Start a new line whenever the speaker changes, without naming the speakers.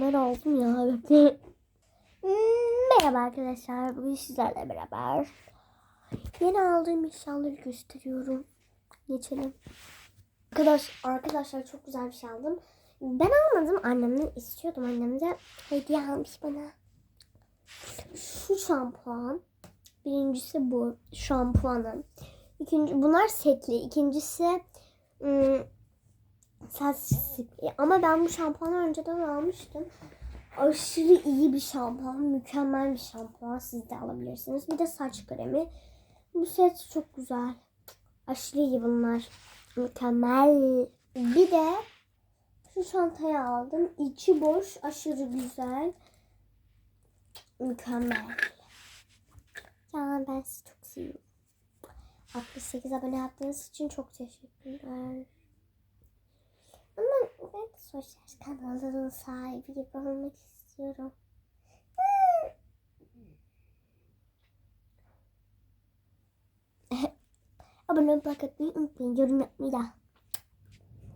Ben oldum ya. Merhaba arkadaşlar. Bugün sizlerle beraber yeni aldığım eşyaları gösteriyorum. Geçelim. Arkadaş, arkadaşlar çok güzel bir şey aldım. Ben almadım. Annemden istiyordum. Annem de hediye almış bana. Şu şampuan. Birincisi bu şampuanım. İkinci, bunlar setli. İkincisi ım, saç spreyi. Ama ben bu şampuanı önceden almıştım. Aşırı iyi bir şampuan. Mükemmel bir şampuan. Siz de alabilirsiniz. Bir de saç kremi. Bu set çok güzel. Aşırı iyi bunlar. Mükemmel. Bir de şu çantayı aldım. İçi boş. Aşırı güzel. Mükemmel. Ya ben sizi çok seviyorum. 68 abone yaptığınız için çok teşekkürler. Sosyal kanalının sahibi gibi olmak istiyorum. Abone olmayı, unutmayın. Yorum yapmayı da.